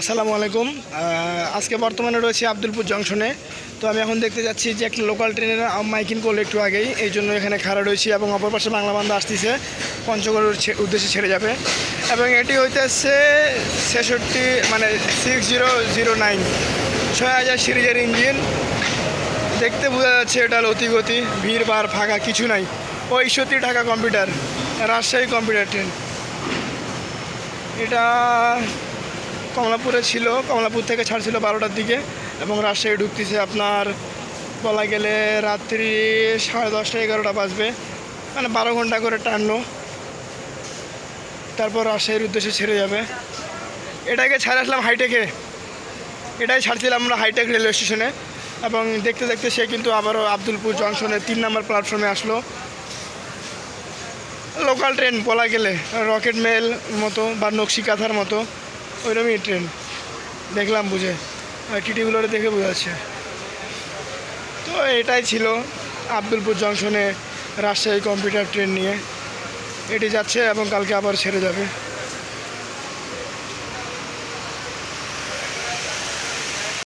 আসসালামু আলাইকুম। আজকে বর্তমানে রয়েছে আব্দুলপুর জংশনে। তো আমি এখন দেখতে যাচ্ছি যে একটা লোকাল ট্রেনের মাইকিং করল একটু আগেই। এই জন্য এখানে খাড়া রয়েছি এবং অপর পাশে বাংলা বান্ধা আসতেছে। পঞ্চগড়ের উদ্দেশ্যে ছেড়ে যাবে। এবং এটি হইতে হইতেছে ছেষট্টি মানে সিক্স জিরো জিরো নাইন ছয় হাজার সিরিজের ইঞ্জিন। দেখতে বোঝা যাচ্ছে এটা অতিগতি, ভিড় বার ফাঁকা, কিছু নাই। পঁয়ষট্টি Dhaka commuter Rajshahi commuter train এটা কমলাপুরে ছিল, কমলাপুর থেকে ছাড়ছিল বারোটার দিকে এবং রাজশাহী ঢুকতেছে আপনার, বলা গেলে রাত্রি সাড়ে দশটা, এগারোটা বাজবে। মানে বারো ঘণ্টা করে টানলো। তারপর রাজশাহীর উদ্দেশ্যে ছেড়ে যাবে। এটাকে ছাড়ে আসলাম হাইটেকে। এটাই ছাড়ছিলাম আমরা হাইটেক রেলওয়ে স্টেশনে এবং দেখতে দেখতে সে কিন্তু আবারও আব্দুলপুর জংশনের তিন নম্বর প্ল্যাটফর্মে আসলো। লোকাল ট্রেন বলা গেলে রকেট মেল মতো বা নকশি কাঁথার মতো। ওইরকমই ট্রেন দেখলাম বুঝে। আর টিটিগুলোরে দেখে বোঝা যাচ্ছে। তো এটাই ছিল আব্দুলপুর জংশনে রাজশাহী কম্পিউটার ট্রেন নিয়ে। এটি যাচ্ছে এবং কালকে আবার ছেড়ে যাবে।